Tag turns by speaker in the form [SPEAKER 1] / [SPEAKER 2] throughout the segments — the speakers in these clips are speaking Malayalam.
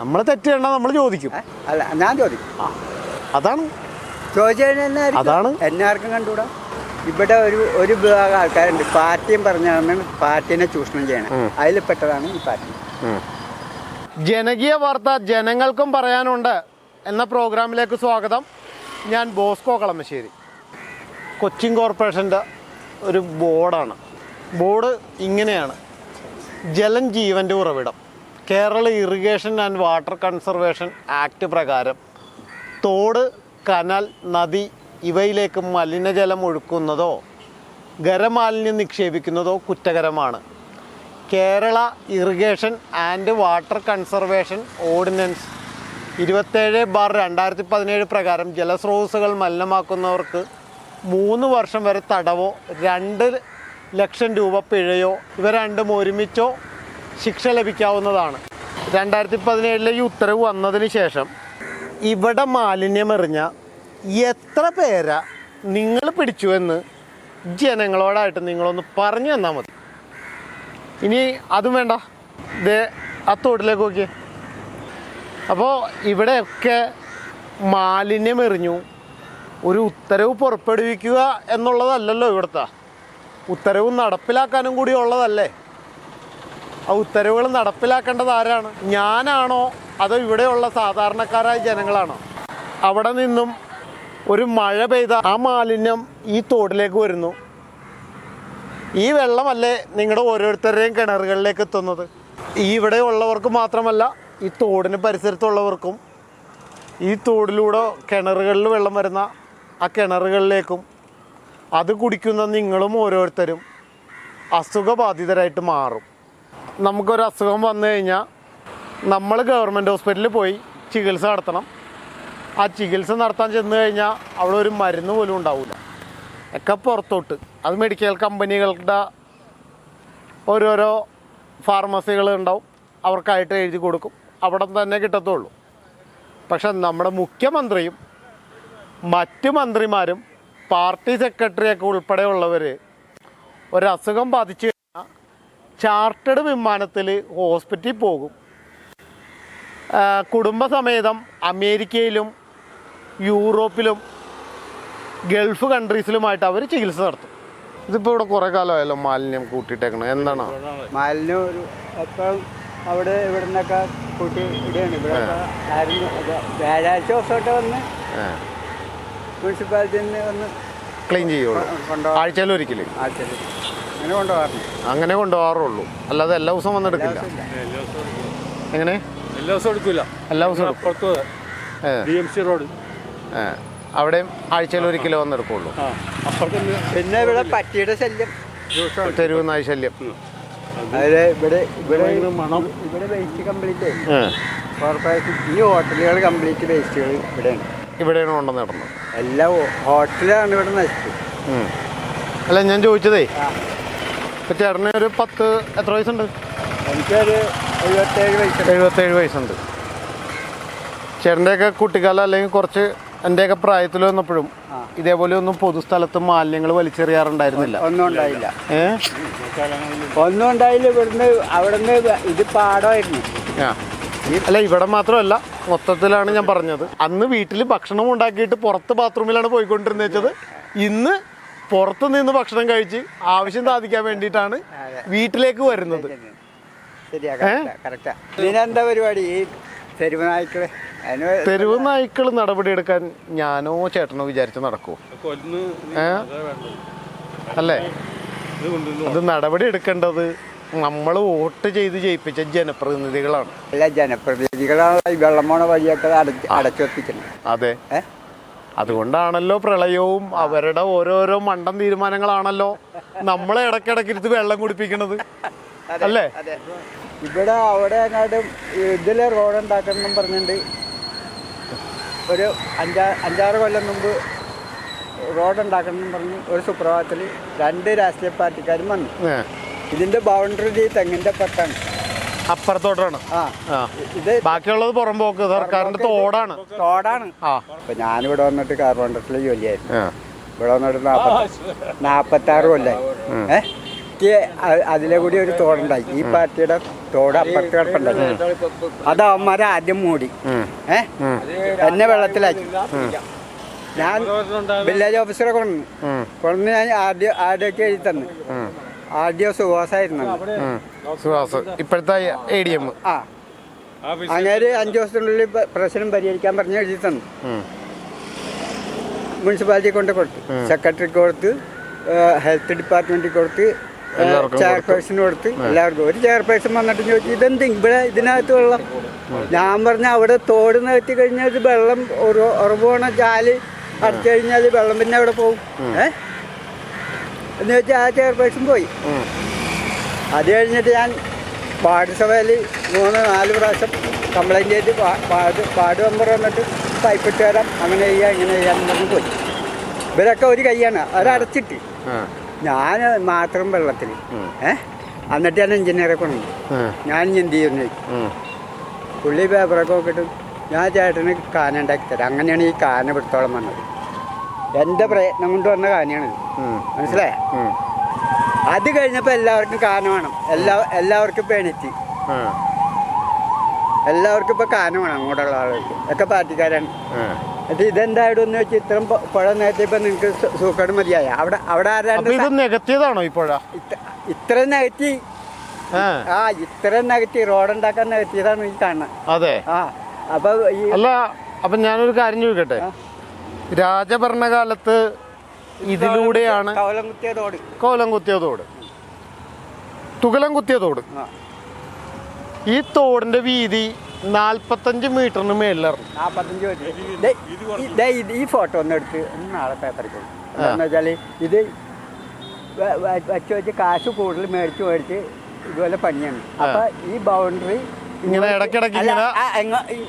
[SPEAKER 1] നമ്മൾ തെറ്റ് കണ്ടാൽ നമ്മൾ ചോദിക്കും.
[SPEAKER 2] അല്ല ഞാൻ ചോദിക്കും.
[SPEAKER 1] അതാണ്.
[SPEAKER 2] ചോദിച്ചു കഴിഞ്ഞാൽ
[SPEAKER 1] അതാണ്.
[SPEAKER 2] എല്ലാവർക്കും ആർക്കും കണ്ടുകൂടാ? ഇവിടെ ഒരു ഒരു വിഭാഗം ആൾക്കാരുണ്ട്. പാർട്ടിയും പറഞ്ഞാണ് പാർട്ടിനെ ചൂഷണം ചെയ്യണം. അതിൽ പെട്ടതാണ് ഈ പാർട്ടി.
[SPEAKER 1] ജനകീയ വാർത്ത ജനങ്ങൾക്കും പറയാനുണ്ട് എന്ന പ്രോഗ്രാമിലേക്ക് സ്വാഗതം. ഞാൻ ബോസ്കോ കളമശ്ശേരി. കൊച്ചിൻ കോർപ്പറേഷന്റെ ഒരു ബോർഡാണ്. ബോർഡ് ഇങ്ങനെയാണ്. ജലം ജീവന്റെ ഉറവിടം. Kerala irrigation and water conservation act പ്രകാരം തോട് കനാൽ നദി ഇവയിലേക്ക് മലിനജലം ഒഴുക്കുന്നതോ ഖരമാലിന്യം നിക്ഷേപിക്കുന്നതോ കുറ്റകരമാണ്. Kerala irrigation and water conservation ordinance ഇരുപത്തേഴ് ബാർ രണ്ടായിരത്തി പതിനേഴ് പ്രകാരം ജലസ്രോതസ്സുകൾ മലിനമാക്കുന്നവർക്ക് മൂന്ന് വർഷം വരെ തടവോ രണ്ട് ലക്ഷം രൂപ പിഴയോ ഇവ രണ്ടും ഒരുമിച്ചോ ശിക്ഷ ലഭിക്കാവുന്നതാണ്. രണ്ടായിരത്തി പതിനേഴിലെ ഈ ഉത്തരവ് വന്നതിന് ശേഷം ഇവിടെ മാലിന്യമെറിഞ്ഞ എത്ര പേരാ നിങ്ങൾ പിടിച്ചു എന്ന് ജനങ്ങളോടായിട്ട് നിങ്ങളൊന്ന് പറഞ്ഞു തന്നാൽ മതി. ഇനി അതും വേണ്ട. ദേ ആ തോട്ടിലേക്ക് നോക്കിയേ. അപ്പോൾ ഇവിടെയൊക്കെ മാലിന്യമെറിഞ്ഞു. ഒരു ഉത്തരവ് പുറപ്പെടുവിക്കുക എന്നുള്ളതല്ലല്ലോ ഇവിടുത്തെ. ഉത്തരവ് നടപ്പിലാക്കാനും കൂടി ഉള്ളതല്ലേ? ആ ഉത്തരവുകൾ നടപ്പിലാക്കേണ്ടത് ആരാണ്? ഞാനാണോ? അതോ ഇവിടെയുള്ള സാധാരണക്കാരായ ജനങ്ങളാണോ? അവിടെ നിന്നും ഒരു മഴ പെയ്ത ആ മാലിന്യം ഈ തോടിലേക്ക് വരുന്നു. ഈ വെള്ളമല്ലേ നിങ്ങളുടെ ഓരോരുത്തരുടെയും കിണറുകളിലേക്ക് എത്തുന്നത്. ഈ ഇവിടെ ഉള്ളവർക്ക് മാത്രമല്ല ഈ തോടിന് പരിസരത്തുള്ളവർക്കും ഈ തോടിലൂടെ കിണറുകളിൽ വെള്ളം വരുന്ന ആ കിണറുകളിലേക്കും അത് കുടിക്കുന്ന നിങ്ങളും ഓരോരുത്തരും അസുഖബാധിതരായിട്ട് മാറും. നമുക്കൊരു അസുഖം വന്നു കഴിഞ്ഞാൽ നമ്മൾ ഗവൺമെന്റ് ഹോസ്പിറ്റലിൽ പോയി ചികിത്സ നടത്തണം. ആ ചികിത്സ നടത്താൻ ചെന്ന് കഴിഞ്ഞാൽ അവിടെ ഒരു മരുന്ന് പോലും ഉണ്ടാവില്ല ഒക്കെ പുറത്തോട്ട്. അത് മെഡിക്കൽ കമ്പനികളുടെ ഓരോരോ ഫാർമസികൾ ഉണ്ടാവും. അവർക്കായിട്ട് എഴുതി കൊടുക്കും. അവിടെ തന്നെ കിട്ടത്തുള്ളൂ. പക്ഷെ നമ്മുടെ മുഖ്യമന്ത്രിയും മറ്റ് മന്ത്രിമാരും പാർട്ടി സെക്രട്ടറിയൊക്കെ ഉൾപ്പെടെയുള്ളവർ ഒരസുഖം ബാധിച്ചു ചാർട്ടേഡ് വിമാനത്തിൽ ഹോസ്പിറ്റലിൽ പോകും. കുടുംബസമേതം അമേരിക്കയിലും യൂറോപ്പിലും ഗൾഫ് കൺട്രീസിലുമായിട്ട് അവർ ചികിത്സ നടത്തും. ഇതിപ്പോൾ ഇവിടെ കുറേ കാലമായല്ലോ മാലിന്യം കൂട്ടിയിട്ടേക്കണം. എന്താണ്?
[SPEAKER 2] മാലിന്യം ഒരു എപ്പോഴും അവിടെ ഇവിടെ നിന്നൊക്കെ കൂട്ടി ഇടുകയാണ്. ഇവിടെ ആരും വ്യാഴാഴ്ച ദിവസമായിട്ട് വന്ന് മുനിസിപ്പാലിറ്റിയിൽ നിന്ന് വന്ന്
[SPEAKER 1] ക്ലീൻ ചെയ്യുള്ളൂ. ആഴ്ചയിൽ ഒരിക്കലും.
[SPEAKER 2] ആഴ്ചയിൽ അങ്ങനെ
[SPEAKER 1] കൊണ്ടുപോകാറുള്ളൂ. അല്ലാതെ എല്ലാ ദിവസവും വന്നെടുക്കില്ല എങ്ങനെ?
[SPEAKER 3] എല്ലാ ദിവസവും എടുക്കില്ല
[SPEAKER 1] എല്ലാ ദിവസവും
[SPEAKER 3] ഡി എം സി റോഡ്.
[SPEAKER 1] അവിടെയും ആഴ്ചയിൽ ഒരിക്കലും വന്നെടുക്കുള്ളൂ
[SPEAKER 2] പിന്നെ ഇവിടെ പട്ടിയുടെ ശല്യം. ദിവസമുണ്ട്
[SPEAKER 1] തെരുവ് നായ ശല്യം.
[SPEAKER 2] ഇവിടെ ഇവിടെ
[SPEAKER 3] മണം.
[SPEAKER 2] ഇവിടെ വേസ്റ്റ് കംപ്ലീറ്റ്
[SPEAKER 1] ഏ.
[SPEAKER 2] കോർപ്പറേഷൻ ഈ ഹോട്ടലുകൾ കംപ്ലീറ്റ് വേസ്റ്റുകൾ ഇവിടെയാണ്.
[SPEAKER 1] ഇവിടെയാണ് കൊണ്ടുവന്ന് നടന്നത്
[SPEAKER 2] എല്ലാ ഹോട്ടലാണ് ഇവിടെ നശിച്ചത്.
[SPEAKER 1] അല്ല ഞാൻ ചോദിച്ചതേ ഇപ്പൊ ചേട്ടന് ഒരു പത്ത് എത്ര വയസ്സുണ്ട്?
[SPEAKER 2] എനിക്കൊരു എഴുപത്തേഴ് വയസ്സ്
[SPEAKER 1] എഴുപത്തേഴ് വയസ്സുണ്ട്. ചേട്ടന്റെയൊക്കെ കുട്ടിക്കാലം അല്ലെങ്കിൽ കുറച്ച് എന്റെയൊക്കെ പ്രായത്തിൽ വന്നപ്പോഴും. ഇതേപോലെ ഒന്നും പൊതുസ്ഥലത്ത് മാലിന്യങ്ങൾ വലിച്ചെറിയാറുണ്ടായിരുന്നില്ല.
[SPEAKER 2] ഒന്നും ഉണ്ടായില്ല.
[SPEAKER 1] ഏ?
[SPEAKER 2] ഒന്നും ഉണ്ടായില്ല ഇവിടുന്ന് അവിടുന്ന് ഇത് പാടമായിരുന്നു.
[SPEAKER 1] ആ. അല്ല ഇവിടെ മാത്രമല്ല മൊത്തത്തിലാണ് ഞാൻ പറഞ്ഞത്. അന്ന് വീട്ടിൽ ഭക്ഷണം ഉണ്ടാക്കിയിട്ട് പുറത്ത് ബാത്റൂമിലാണ് പോയിക്കൊണ്ടിരുന്നത് ഇന്ന് പുറത്ത് നിന്ന് ഭക്ഷണം കഴിച്ച് ആവശ്യം സാധിക്കാൻ വേണ്ടിയിട്ടാണ് വീട്ടിലേക്ക് വരുന്നത്.
[SPEAKER 2] ശരിയാ കറക്റ്റാ കറക്റ്റാ ഇതിനെന്താ പരിപാടി? ഈ തെരുവ് നായ്ക്കൾ
[SPEAKER 1] തെരുവ് നായ്ക്കൾ നടപടിയെടുക്കാൻ ഞാനോ ചേട്ടനോ വിചാരിച്ച് നടക്കുമോ അല്ലേ? അത് നടപടി എടുക്കേണ്ടത് നമ്മൾ വോട്ട് ചെയ്ത് ജയിപ്പിച്ച ജനപ്രതിനിധികളാണ്.
[SPEAKER 2] എല്ലാ ജനപ്രതിനിധികളാണ് ഈ വെള്ളം പോണ വഴിയൊക്കെ അടച്ചു
[SPEAKER 1] അതെ. അതുകൊണ്ടാണല്ലോ പ്രളയവും അവരുടെ ഓരോരോ മണ്ടൻ തീരുമാനങ്ങളാണല്ലോ നമ്മളെ ഇടയ്ക്കിടയ്ക്കിരുത്ത് വെള്ളം കുടിപ്പിക്കുന്നത്. അല്ലേ?
[SPEAKER 2] ഇവിടെ അവിടെ എങ്ങാണ്ടും ഇതിൽ റോഡ് ഉണ്ടാക്കണം പറഞ്ഞിട്ടുണ്ട്. പറഞ്ഞിട്ട് ഒരു അഞ്ചാ അഞ്ചാറ് കൊല്ലം മുമ്പ് റോഡ് ഉണ്ടാക്കണം എന്നും പറഞ്ഞ് ഒരു സുപ്രഭാതത്തിൽ രണ്ട് രാഷ്ട്രീയ പാർട്ടിക്കാരും വന്നു. ഇതിന്റെ ബൗണ്ടറി തെങ്ങിന്റെ പുറത്താണ്
[SPEAKER 1] അപ്പുറത്തോട്ടാണ്.
[SPEAKER 2] ഇത്
[SPEAKER 1] ബാക്കിയുള്ളത് പുറമ്പോക്ക് സർക്കാരിന്റെ തോടാണ്.
[SPEAKER 2] തോടാണ്.
[SPEAKER 1] ആ.
[SPEAKER 2] അപ്പൊ ഞാനിവിടെ വന്നിട്ട് കാർബണ്ടറിൽ ജോലിയായിരുന്നു. ഇവിടെ വന്നിട്ട് നാപ്പത്തി ആറ് കൊല്ലായി. അതിലെ കൂടി ഒരു തോടുണ്ടായി. ഈ പാർട്ടിയുടെ തോട് അപ്പുറത്ത് കിടപ്പുണ്ടായി അത് അവന്മാരെ ആദ്യം മൂടി. ഏ? എന്നെ വെള്ളത്തിലാക്കി. ഞാൻ വില്ലേജ് ഓഫീസറെ കൊണ്ടു കൊണ്ടു ഞാൻ ആദ്യം ആദ്യമൊക്കെ എഴുതി തന്നു. ആദ്യം സുഹാസായിരുന്നു
[SPEAKER 1] സുഹാസ് ഇപ്പോഴത്തെ എ ഡി എം
[SPEAKER 2] ആ. അങ്ങനെ അഞ്ച് ദിവസത്തിനുള്ളിൽ പ- പ്രശ്നം പരിഹരിക്കാൻ പറഞ്ഞ് എഴുതി തന്നു മുനിസിപ്പാലിറ്റി കൊണ്ട് കൊടുത്തു. സെക്രട്ടറിക്ക് കൊടുത്ത് ഹെൽത്ത് ഡിപ്പാർട്ട്മെന്റിൽ കൊടുത്ത്
[SPEAKER 1] എല്ലാവർക്കും
[SPEAKER 2] ചെയർപേഴ്സണ് കൊടുത്ത് എല്ലാവർക്കും. ഒരു ചെയർപേഴ്സൺ വന്നിട്ട് ചോദിച്ചു ഇതെന്ത്? ഇവിടെ ഇതിനകത്ത് വെള്ളം? ഞാൻ പറഞ്ഞ അവിടെ തോട് നികത്തി കഴിഞ്ഞാൽ ഇത് വെള്ളം ഒരു ഉറവ് പോണ ചാൽ അടച്ചു കഴിഞ്ഞാൽ വെള്ളം പിന്നെ അവിടെ പോകും. ഏ? എന്ന് വെച്ചാൽ ആ ചെയർപേഴ്സൺ പോയി. അത് കഴിഞ്ഞിട്ട് ഞാൻ വാർഡ് സഭയിൽ മൂന്ന് നാല് പ്രാവശ്യം കംപ്ലൈന്റ് ചെയ്ത് പാട് വാർഡ് വാർഡ് മെമ്പർ വന്നിട്ട് പൈപ്പിട്ട് തരാം. അങ്ങനെ ചെയ്യാം ഇങ്ങനെ ചെയ്യാം എന്നൊക്കെ പോയി. ഇവരൊക്കെ ഒരു കൈയാണ്. അവരടച്ചിട്ട് ഞാൻ മാത്രം വെള്ളത്തിൽ. ഏ? എന്നിട്ട് ഞാൻ എഞ്ചിനീയറെ കൊണ്ടു ഞാൻ എന്ത് ചെയ്യുന്നു പുള്ളി പേപ്പറൊക്കെ നോക്കിയിട്ട് ഞാൻ ചേട്ടന് കാന ഉണ്ടാക്കി തരാം. അങ്ങനെയാണ് ഈ കാന പിടുത്തോളം വന്നത്. എന്റെ പ്രയത്നം കൊണ്ട് വന്ന കാര്യമാണ് മനസ്സിലായ? അത് കഴിഞ്ഞപ്പോൾ എല്ലാവർക്കും കാരണം വേണം എല്ലാ എല്ലാവർക്കും ഇപ്പം എണീറ്റ് എല്ലാവർക്കും ഇപ്പം കാന വേണം അങ്ങോട്ടുള്ള ആളുകൾക്ക്. ഒക്കെ പാർട്ടിക്കാരാണ്. എന്നിട്ട് ഇതെന്തായിടും എന്ന് വെച്ചാൽ ഇത്രയും പുഴ നേരത്തെ നിങ്ങൾക്ക് സൂക്കേട് മതിയായ? അവിടെ അവിടെ
[SPEAKER 1] ആരാണ്
[SPEAKER 2] ഇത്ര- ഇത്ര ആ. ഇത്ര നെഗറ്റീവ് റോഡ് ഉണ്ടാക്കാൻ നികത്തിയതാണ് ഈ കാണുന്നത്.
[SPEAKER 1] അതെ.
[SPEAKER 2] ആ അപ്പൊ
[SPEAKER 1] അല്ല അപ്പൊ ഞാനൊരു കാര്യം ചോദിക്കട്ടെ. രാജഭരണകാലത്ത് ഇതിലൂടെയാണ്
[SPEAKER 2] കോലം കുത്തിയ തോട്.
[SPEAKER 1] കോലം കുത്തിയ തോട്. തുകലം കുത്തിയ തോട്. ഈ തോടിന്റെ വീതി നാൽപ്പത്തഞ്ച് മീറ്ററിന് മേളിലിറങ്ങി
[SPEAKER 2] നാൽപ്പത്തഞ്ച് ഈ- ഫോട്ടോ ഒന്ന് എടുത്ത് നാളെ പേപ്പറിൽ എന്താണെന്ന് വെച്ചാൽ ഇത് വച്ച് വെച്ച് കാശ് കൂടുതൽ മേടിച്ച് മേടിച്ച് ഇതുപോലെ പണിയാണ്. അപ്പൊ ഈ ബൗണ്ടറി
[SPEAKER 1] ഇങ്ങനെ ഇടയ്ക്കിടയ്ക്ക്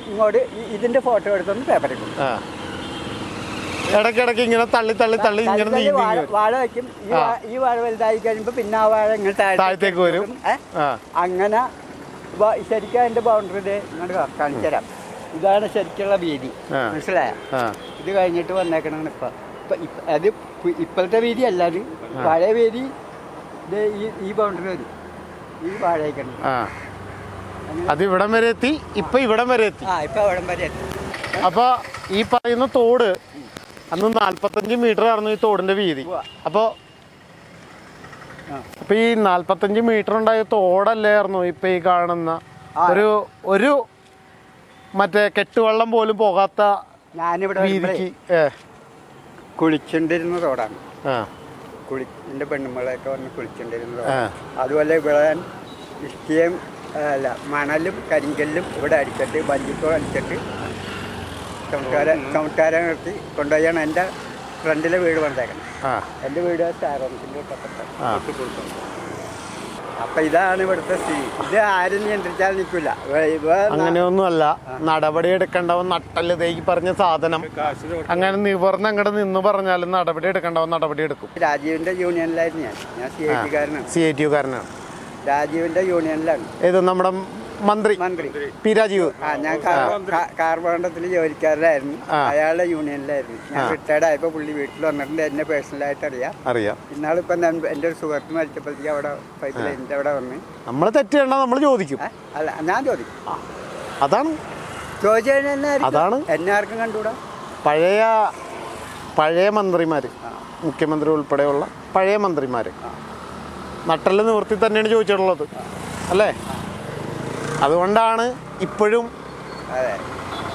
[SPEAKER 2] ഇങ്ങോട്ട് ഇതിന്റെ ഫോട്ടോ എടുത്തൊന്ന് പേപ്പറിൽ കൊടുക്കും
[SPEAKER 1] ഇടയ്ക്കിടയ്ക്ക് ഇങ്ങനെ തള്ളി തള്ളി തള്ളി ഇങ്ങനെ നീങ്ങി
[SPEAKER 2] വാഴ വെക്കും ഈ വാഴ വലുതായി കഴിയുമ്പോ പിന്നെ ആ വാഴ ഇങ്ങനെ
[SPEAKER 1] താഴത്തേക്ക് വരും.
[SPEAKER 2] അങ്ങനെ ശരിക്കും അതിന്റെ ബൗണ്ടറി ഇത് ഇങ്ങോട്ട് കാണിച്ചു തരാം. ഇതാണ് ശരിക്കുള്ള വീതി. മനസ്സിലായ? ഇത് കഴിഞ്ഞിട്ട് വന്നേക്കണം ഇപ്പൊ. അത് ഇപ്പോഴത്തെ വീതി അല്ല അത്. പഴയ വീതി ഇത് ഈ ഈ ബൗണ്ടറി വരും. ഈ വാഴയ്ക്കണം
[SPEAKER 1] അത് ഇവിടം വരെ എത്തി ഇപ്പൊ ഇവിടം വരെ എത്തി.
[SPEAKER 2] ആ ഇപ്പൊ ഇവിടം വരെ എത്തി.
[SPEAKER 1] അപ്പൊ ഈ പറയുന്ന തോട് അന്ന് നാല്പത്തഞ്ച് മീറ്റർ ആയിരുന്നു ഈ തോടിന്റെ വീതി.
[SPEAKER 2] അപ്പോൾ
[SPEAKER 1] അപ്പൊ അപ്പൊ ഈ നാല്പത്തഞ്ച് മീറ്റർ ഉണ്ടായ തോടല്ലായിരുന്നു ഇപ്പൊ ഈ കാണുന്ന ഒരു ഒരു മറ്റേ കെട്ടുവെള്ളം പോലും പോകാത്ത
[SPEAKER 2] ഞാനിവിടെ തോടാണ്
[SPEAKER 1] വീതിക്ക്
[SPEAKER 2] കുളിച്ചുകൊണ്ടിരുന്ന
[SPEAKER 1] ആ.
[SPEAKER 2] കുളി എന്റെ പെണ്ണുമ്പളൊക്കെ വന്ന് കുളിച്ചുകൊണ്ടിരുന്ന അതുപോലെ ഇവിടെ ഇഷ്ടിയും അല്ല മണലും കരിങ്കല്ലും ഇവിടെ അടിച്ചിട്ട് വഞ്ചിക്കോ അടിച്ചിട്ട് ചുമട്ടുകാരെ ചുമട്ടുകാരെ നിർത്തി കൊണ്ടുപോയാണ് എന്റെ ഫ്രണ്ടിലെ വീട്
[SPEAKER 1] വന്നേക്കുന്നത്
[SPEAKER 2] എന്റെ വീട് തൊട്ടപ്പുറത്താണ്
[SPEAKER 1] ആ.
[SPEAKER 2] അപ്പം ഇതാണ് ഇവിടുത്തെ സ്ഥിതി ഇത് ആരും നിയന്ത്രിച്ചാൽ നിൽക്കില്ല.
[SPEAKER 1] അങ്ങനെയൊന്നുമല്ല. നടപടി എടുക്കേണ്ടവൻ നട്ടൽ തേക്ക് പറഞ്ഞ സാധനം. അങ്ങനെ നിവർന്ന് അങ്ങോട്ട് നിന്ന് പറഞ്ഞാലും നടപടി എടുക്കേണ്ടവൻ നടപടി എടുക്കും.
[SPEAKER 2] രാജീവിന്റെ യൂണിയനിലായിരുന്നു ഞാൻ. ഞാൻ സി ഐ ടിക്കാരനാണ്
[SPEAKER 1] സി ഐ ടി കാരനാണ്.
[SPEAKER 2] രാജീവിന്റെ യൂണിയനിലാണ്.
[SPEAKER 1] ഇത് നമ്മുടെ മന്ത്രി.
[SPEAKER 2] മന്ത്രി.
[SPEAKER 1] പി രാജീവ്.
[SPEAKER 2] ആ ഞാൻ കാർബോണ്ടത്തിൽ ജോലിക്കാരനായിരുന്നു. അയാളുടെ യൂണിയനിലായിരുന്നു. ഞാൻ റിട്ടയർഡ് ആയപ്പോൾ പുള്ളി വീട്ടിൽ വന്നിട്ടുണ്ട്. എന്നെ പേഴ്സണലായിട്ട് അറിയാം.
[SPEAKER 1] അറിയാം.
[SPEAKER 2] ഇന്നാളിപ്പം എന്റെ ഒരു സുഹൃത്ത് മരിച്ചപ്പോഴത്തേക്ക് അവിടെ പൈപ്പ് ലൈനിന്റെ അവിടെ വന്ന്.
[SPEAKER 1] നമ്മൾ തെറ്റ് നമ്മൾ ചോദിക്കും.
[SPEAKER 2] അല്ല ഞാൻ ചോദിക്കും.
[SPEAKER 1] അതാണ്.
[SPEAKER 2] ചോദിച്ചു
[SPEAKER 1] അതാണ്.
[SPEAKER 2] എന്നെ ആർക്കും കണ്ടുകൂടാ?
[SPEAKER 1] പഴയ പഴയ മന്ത്രിമാർ മുഖ്യമന്ത്രി ഉൾപ്പെടെയുള്ള പഴയ മന്ത്രിമാർ നട്ടൽ നിവൃത്തി തന്നെയാണ് ചോദിച്ചിട്ടുള്ളത്. അല്ലേ? അതുകൊണ്ടാണ് ഇപ്പോഴും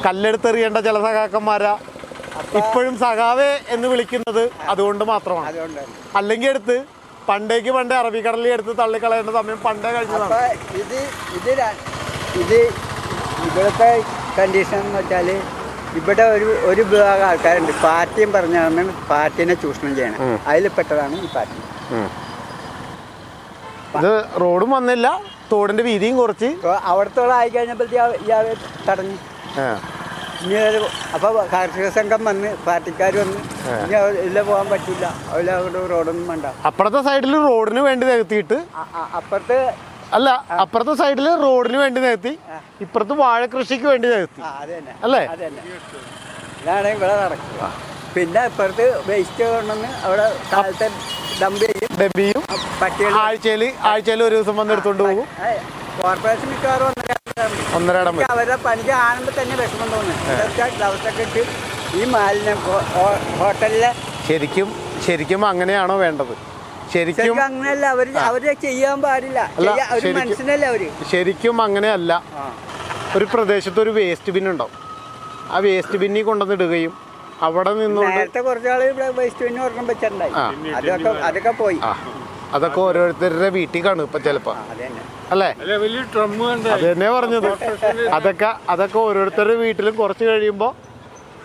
[SPEAKER 1] കല്ലെടുത്തെറിയേണ്ട ചില സഖാക്കന്മാരാ. ഇപ്പോഴും സഖാവേ എന്ന് വിളിക്കുന്നത് അതുകൊണ്ട് മാത്രമാണ്. അല്ലെങ്കിൽ എടുത്ത് പണ്ടേക്ക് പണ്ടേ അറബിക്കടലിൽ എടുത്ത് തള്ളിക്കളയേണ്ട സമയം പണ്ടേ കഴിഞ്ഞതാണ്.
[SPEAKER 2] ഇത് ഇത് ഇത് ഇവിടുത്തെ കണ്ടീഷൻ എന്ന് വെച്ചാൽ ഇവിടെ ഒരു ഒരു വിഭാഗം ആൾക്കാരുണ്ട്. പാർട്ടിയും പറഞ്ഞാൽ പാർട്ടിനെ ചൂഷണം ചെയ്യണം. അതിൽപ്പെട്ടതാണ് ഈ പാർട്ടി.
[SPEAKER 1] ഇത് റോഡും വന്നില്ല തോടിന്റെ വീതിയും കുറച്ച്.
[SPEAKER 2] അവിടുത്തെ ആയി കഴിഞ്ഞപ്പോഴത്തേക്ക് തടഞ്ഞു. ഇനി അപ്പൊ കാർഷിക സംഘം വന്ന് പാർട്ടിക്കാർ വന്ന് ഇനി ഇല്ല പോകാൻ പറ്റില്ല അതിലെ അവിടെ റോഡൊന്നും വേണ്ട.
[SPEAKER 1] അപ്പുറത്തെ സൈഡിൽ റോഡിന് വേണ്ടി നികത്തിയിട്ട്.
[SPEAKER 2] അപ്പുറത്ത്
[SPEAKER 1] അല്ല അപ്പുറത്തെ സൈഡിൽ റോഡിന് വേണ്ടി നികത്തി ഇപ്പുറത്ത് വാഴ കൃഷിക്ക് വേണ്ടി നികത്തി. അല്ലേ?
[SPEAKER 2] ഇതാണ് ഇവിടെ നടക്കുക. പിന്നെ ഇപ്പുറത്ത് വേസ്റ്റ് കൊണ്ടുവന്ന് അവിടെ കാലത്തെ ഡംപ് ചെയ്യും. പട്ടികൾ
[SPEAKER 1] ആഴ്ചയിൽ ആഴ്ചയിൽ ഒരു ദിവസം വന്ന് എടുത്തോണ്ട് പോകും
[SPEAKER 2] കോർപ്പറേഷൻ മിക്കവാറും.
[SPEAKER 1] ഒന്നരടം
[SPEAKER 2] അവരുടെ പണിക്ക് കാണുമ്പോൾ തന്നെ വിഷമം തോന്നുന്നു. ഇട്ട് ഈ മാലിന്യം ഹോട്ടലിലെ
[SPEAKER 1] ശരിക്കും ശരിക്കും അങ്ങനെയാണോ വേണ്ടത്? ശരിക്കും
[SPEAKER 2] അങ്ങനെയല്ല അവർ അവർ ചെയ്യാൻ പാടില്ല. മനുഷ്യനല്ല അവർ?
[SPEAKER 1] ശരിക്കും അങ്ങനെയല്ല. ഒരു പ്രദേശത്ത് ഒരു വേസ്റ്റ് ബിൻ ഉണ്ടാവും. ആ വേസ്റ്റ് ബിന്നി കൊണ്ടുവന്നിടുകയും അവിടെ നിന്നുകൊണ്ട്
[SPEAKER 2] നേരത്തെ കുറച്ചാൾ ഇവിടെ വേസ്റ്റ് പിന്നെ ഒരെണ്ണം വെച്ചിട്ടുണ്ടായി. അതൊക്കെ അതൊക്കെ പോയി.
[SPEAKER 1] അതൊക്കെ ഓരോരുത്തരുടെ വീട്ടിൽ കാണും ഇപ്പൊ ചിലപ്പോ.
[SPEAKER 2] അത് തന്നെ.
[SPEAKER 1] അല്ലേ?
[SPEAKER 3] അല്ലെ വലിയ ഡ്രം കണ്ട്
[SPEAKER 1] അത് തന്നെ പറഞ്ഞത്. അതൊക്കെ അതൊക്കെ ഓരോരുത്തരുടെ വീട്ടിലും കുറച്ച് കഴിയുമ്പോൾ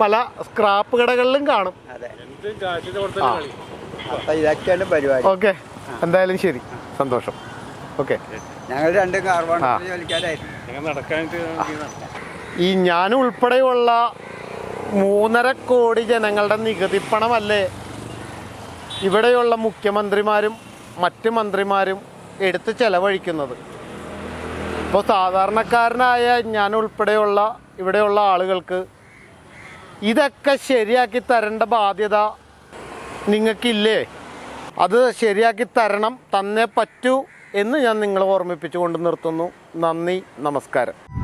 [SPEAKER 1] പല സ്ക്രാപ്പ് കടകളിലും കാണും.
[SPEAKER 2] അതെ.
[SPEAKER 3] എന്ത് കാറ്റിന്റെ പുറത്തല്ലേ കളി.
[SPEAKER 2] അപ്പൊ ഇതൊക്കെയാണ് പരിപാടി.
[SPEAKER 1] ഓക്കെ. എന്തായാലും ശരി. സന്തോഷം. ഓക്കെ.
[SPEAKER 2] ഞങ്ങൾ രണ്ടും കാർബൺ
[SPEAKER 1] ആ.
[SPEAKER 2] ജോലിക്കാരായിരുന്നു.
[SPEAKER 3] ഞങ്ങൾ നടക്കാനായിട്ട്
[SPEAKER 1] ഈ ഞാൻ ഉൾപ്പെടെയുള്ള മൂന്നര കോടി ജനങ്ങളുടെ നികുതി പണമല്ലേ? ഇവിടെയുള്ള മുഖ്യമന്ത്രിമാരും മറ്റ് മന്ത്രിമാരും എടുത്ത് ചെലവഴിക്കുന്നത്. ഇപ്പോൾ സാധാരണക്കാരനായ ഞാൻ ഉൾപ്പെടെയുള്ള ഇവിടെയുള്ള ആളുകൾക്ക് ഇതൊക്കെ ശരിയാക്കി തരേണ്ട ബാധ്യത നിങ്ങൾക്കില്ലേ? അത് ശരിയാക്കി തരണം തന്നേ പറ്റൂ എന്ന് ഞാൻ നിങ്ങളെ ഓർമ്മിപ്പിച്ചുകൊണ്ട് നിർത്തുന്നു. നന്ദി നമസ്കാരം.